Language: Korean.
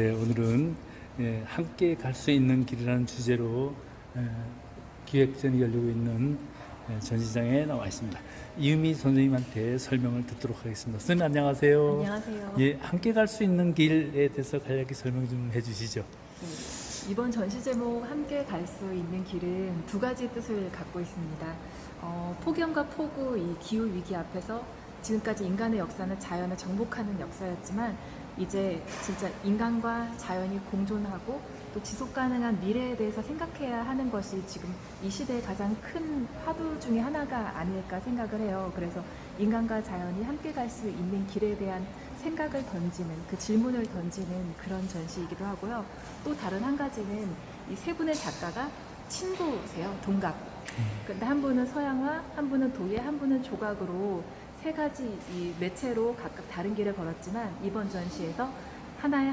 네, 오늘은 예, 함께 갈 수 있는 길이라는 주제로 예, 기획전이 열리고 있는 예, 전시장에 나와 있습니다. 이유미 선생님한테 설명을 듣도록 하겠습니다. 선생님 안녕하세요. 안녕하세요. 예, 함께 갈 수 있는 길에 대해서 간략히 설명 좀 해주시죠. 네, 이번 전시 제목 함께 갈 수 있는 길은 두 가지 뜻을 갖고 있습니다. 어, 폭염과 폭우 이 기후 위기 앞에서 지금까지 인간의 역사는 자연을 정복하는 역사였지만 이제 진짜 인간과 자연이 공존하고 또 지속 가능한 미래에 대해서 생각해야 하는 것이 지금 이 시대의 가장 큰 화두 중에 하나가 아닐까 생각을 해요. 그래서 인간과 자연이 함께 갈 수 있는 길에 대한 생각을 던지는 그 질문을 던지는 그런 전시이기도 하고요. 또 다른 한 가지는 이 세 분의 작가가 친구세요. 동갑. 근데 한 분은 서양화, 한 분은 도예, 한 분은 조각으로 세 가지 이 매체로 각각 다른 길을 걸었지만 이번 전시에서 하나의 한